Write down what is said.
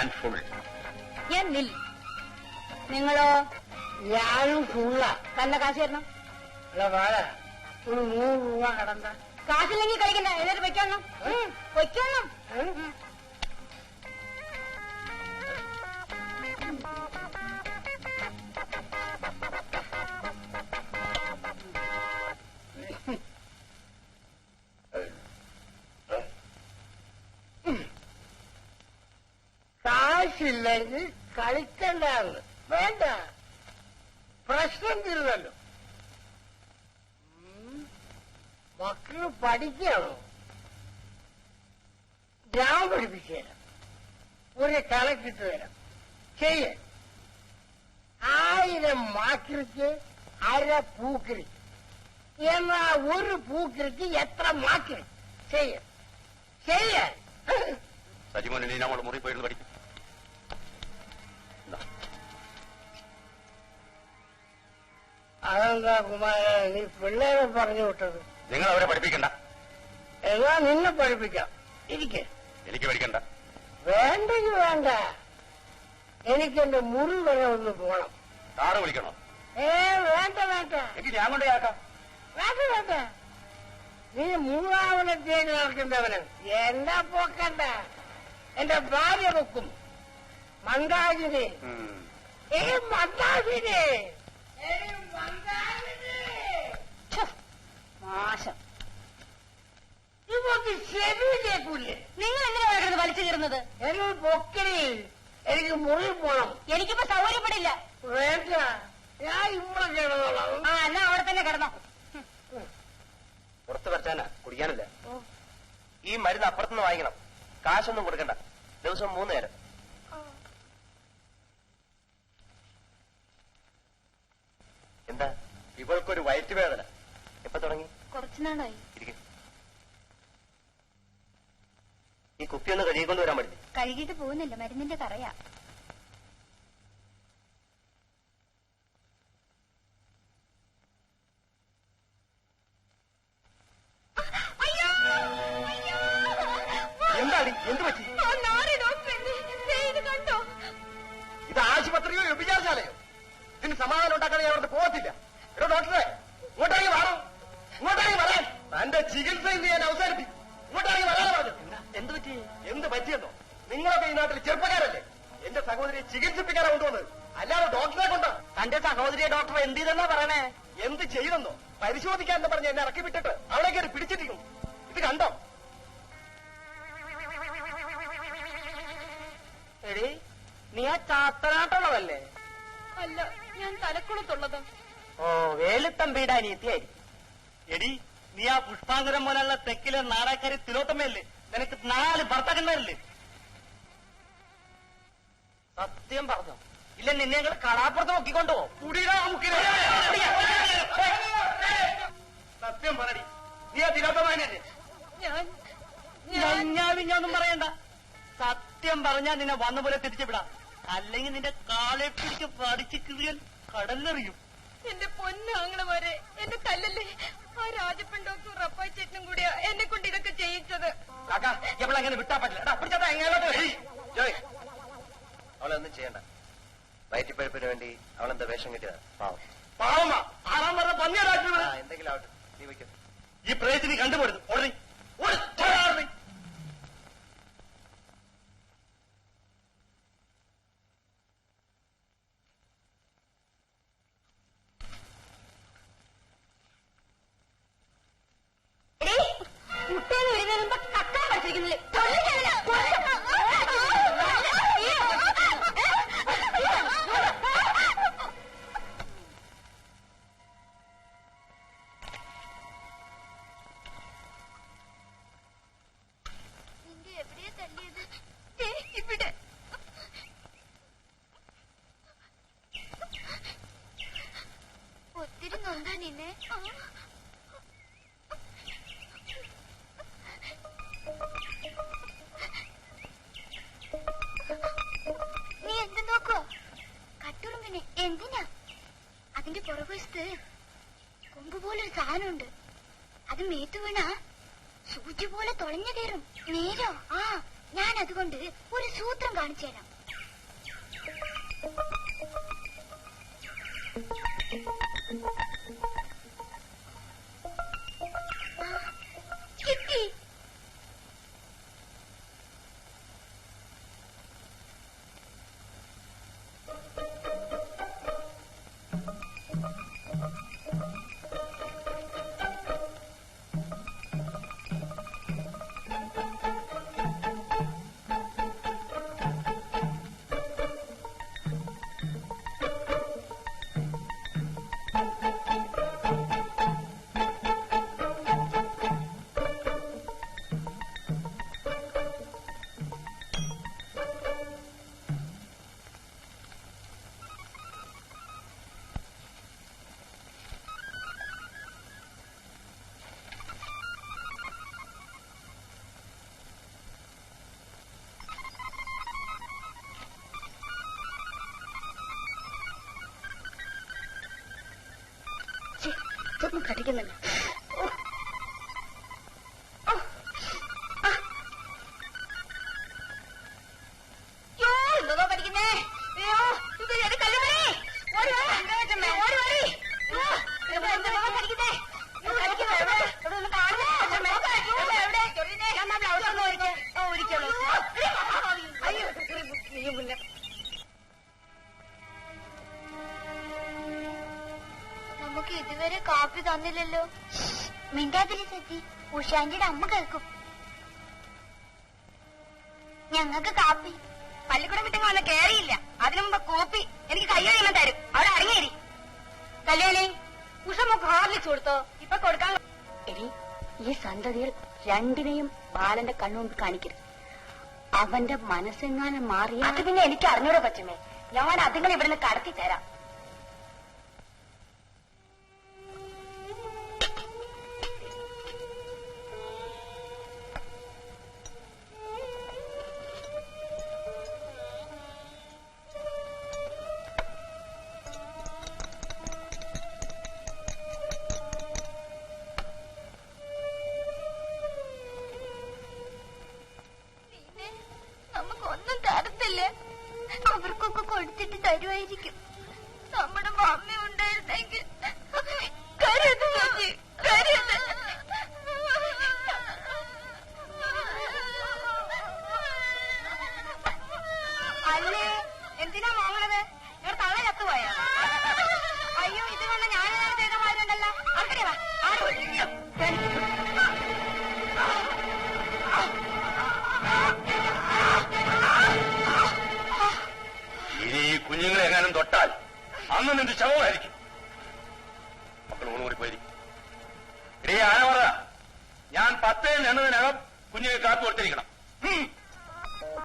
ഞാൻ ഫുൾ ഞാൻ നിൽ. നിങ്ങളോ? ഞാനും ഫുള്ള കണ്ട കാശ് തരണം. അല്ല വാഴ ഒരു നൂറ് രൂപ കടണ്ട കാശില്ലെങ്കിൽ കളിക്കണ്ട. എന്നിട്ട് വെക്കണം വെക്കണം കാശില്ലെങ്കിൽ കളിക്കണ്ടാന്ന് വേണ്ട. പ്രശ്നം തീരുന്നല്ലോ ഉം. മക്കൾ പഠിക്കണോ? ഞാൻ പഠിപ്പിച്ചു തരാം ഒരു കണക്കിട്ട് തരാം. ചെയ്യ. ആയിരം മാക്കിരിക്ക് അര പൂക്കിരിക്ക് എന്നാ ഒരു പൂക്കിരിക്ക് എത്ര മാക്കിരി ചെയ്യ. ചെയ്യാൻ സജിമോനെ ഇനി നമ്മൾ മുറി പോയിരുന്നു പഠിക്കും. അതെന്താ കുമാര നീ പിള്ളേരെ പറഞ്ഞു വിട്ടത്. നിങ്ങൾ അവരെ പഠിപ്പിക്കണ്ട. എന്നാ നിന്നെ പഠിപ്പിക്കാം. ഇരിക്കെ. എനിക്ക് പഠിക്കണ്ട. വേണ്ടെങ്കിൽ വേണ്ട. എനിക്കെന്റെ മുറി വരെ ഒന്ന് പോണം. കാറ് വിളിക്കണോ? ഏ വേണ്ട വേണ്ട. എനിക്ക് ഞാൻ കൊണ്ട് കേൾക്കാം വേണ്ട വേണ്ട. നീ മൂന്നാമനത്തേക്ക് നടക്കുന്നവന് എന്നെ പോക്കണ്ട? എന്റെ ഭാര്യ വെക്കും. മന്ദാകിനി. ഏ മന്ദാകിനി. മോശം ഇവർക്ക് ചെവി കേൾക്കൂലേ നിങ്ങൾ എന്തിനാ കിടന്ന് വലിച്ചു കീറുന്നത്? എന്നോട് പൊക്കരി എനിക്ക് മുറി പോണം. എനിക്കിപ്പോ സൗകര്യപ്പെടില്ല. വേണ്ട ഞാൻ ഇവിടെ കിടന്നോളാം. ആ എന്നാ അവിടെ തന്നെ കിടന്നോ. പുറത്ത് വരച്ചാനാ കുടിക്കാനില്ല. ഈ മരുന്ന് അപ്പുറത്തുനിന്ന് വാങ്ങിക്കണം. കാശൊന്നും കൊടുക്കണ്ട. ദിവസം മൂന്ന് നേരം എന്താ ഇവൾക്കൊരു വയറ്റുവേദന. എപ്പൊ തുടങ്ങി? കുറച്ചുനാളായി. ഈ കുപ്പി ഒന്ന് കൊണ്ടുവരാൻ വരാൻ പറ്റില്ല? കഴുകിയിട്ട് പോകുന്നില്ല. മരുന്നിന്റെ കറയാ. എന്താണ് എന്ത് പറ്റി? ഇത് ആശുപത്രിയോ വ്യഭിചാരശാലയോ ഇതിന് സമാധാനം ഞാൻ അവിടെ പോകത്തില്ല. എടോ ഡോക്ടറെ ഇങ്ങോട്ടായി മാറും ഇങ്ങോട്ടായി വരാൻ തന്റെ ചികിത്സ ഇന്ന് ഞാൻ അവസാനിപ്പിക്കും. ഇങ്ങോട്ടായി വരാൻ പറഞ്ഞു എന്ത് പറ്റി? എന്ത് പറ്റിയെന്നോ? നിങ്ങളൊക്കെ ഈ നാട്ടിൽ ചെറുപ്പക്കാരല്ലേ? എന്റെ സഹോദരിയെ ചികിത്സിപ്പിക്കാനാ കൊണ്ടുവന്നത്. അല്ലാതെ ഡോക്ടറെ കൊണ്ടോ. തന്റെ സഹോദരിയെ ഡോക്ടർ എന്ത് ചെയ്തെന്നാ പറയണേ? എന്ത് ചെയ്തെന്നോ? പരിശോധിക്കാൻ എന്ന് പറഞ്ഞ് എന്നെ ഇറക്കി വിട്ടിട്ട് അവിടെ കയറി പിടിച്ചിരിക്കും ഇത് കണ്ടോ? എടി നീ ആ ചാത്തനാട്ടുള്ളതല്ലേ? അല്ല ഞാൻ തലക്കുളത്തുള്ളത്. ഓ വേലുത്തമ്പിയുടെ അനിയത്തിയായിരിക്കും എടി നീ ആ പുഷ്പാന്തരം പോലുള്ള തെക്കിലെ നാടാക്കാരി തിലോത്തമ്മയല്ലേ നിനക്ക് നാല് ഭർത്താക്കന്മാരില്ലേ? സത്യം പറഞ്ഞോ? ഇല്ല നിന്നെ ഞങ്ങൾ കടാപ്പുറത്ത് നോക്കിക്കൊണ്ടു സത്യം പറടി. നീ ആ തിലോത്തമാനല്ലേ ഞാൻ പറയണ്ട. സത്യം പറഞ്ഞാൽ നിന്നെ വന്ന പോലെ തിരിച്ചു വിടാം. അല്ലെങ്കിൽ നിന്റെ കാലെ പിടിച്ച് പഠിച്ച് കിറിയാൽ കടലെറിയും എന്റെ പൊന്നാങ്ങളമാരെ എന്റെ തല്ലല്ലേ? ആ രാജപ്പൻ ഡോക്ടർ റപ്പായി ചേട്ടനും കൂടിയാ എന്നെ കൊണ്ട് ഇതൊക്കെ ചെയ്യിച്ചത്. അങ്ങനെ വിട്ടാ പറ്റില്ല. അവളൊന്നും ചെയ്യണ്ട. വയറ്റിപ്പഴപ്പിന് വേണ്ടി അവളെന്താ വേഷം കിട്ടിയതാ? പാവം. പാവമാ ആറാം പറഞ്ഞ ആ, എന്തെങ്കിലും ആവട്ടെ. നീ വയ്ക്കും. ഈ പ്രേസിനി കണ്ടുപോരുത് ഓടി അതിന്റെ കൊമ്പ് പോലെ ഒരു സാധനമുണ്ട്. അത് മേത്ത് വീണ സൂചി പോലെ തുളഞ്ഞു കയറും. നേരോ? ആ ഞാൻ അതുകൊണ്ട് ഒരു സൂത്രം കാണിച്ചു തരാം. तुम घट के मिले കാപ്പി തന്നില്ലല്ലോ മിണ്ടാതിരി സത്തി ഉഷാന്റെ അമ്മ കേൾക്കും. ഞങ്ങൾക്ക് കാപ്പി. പള്ളിക്കൂടം വിട്ടങ്ങ് വന്ന് കേറിയില്ല. അതിനു മുമ്പ് കോപ്പി എനിക്ക് കയ്യോ തരും. അവിടെ അടങ്ങിയിരി കല്യാണി ഉഷ നമുക്ക് ഹോർലിക്സ് കൊടുത്തോ? ഇപ്പൊ കൊടുക്കാൻ എടി ഈ സന്തതിയിൽ രണ്ടിനെയും ബാലന്റെ കണ്ണുകൊണ്ട് കാണിക്കരുത്. അവന്റെ മനസ്സെങ്ങാനും മാറിയ അത് പിന്നെ എനിക്ക് അറിഞ്ഞൂടെ പറ്റുമേ ഞാൻ അതുങ്ങൾ ഇവിടുന്ന് കടത്തി തരാം കൊടുത്തിട്ട് തരുമായിരിക്കും അന്ന് നിന്റെ ശവമായിരിക്കും.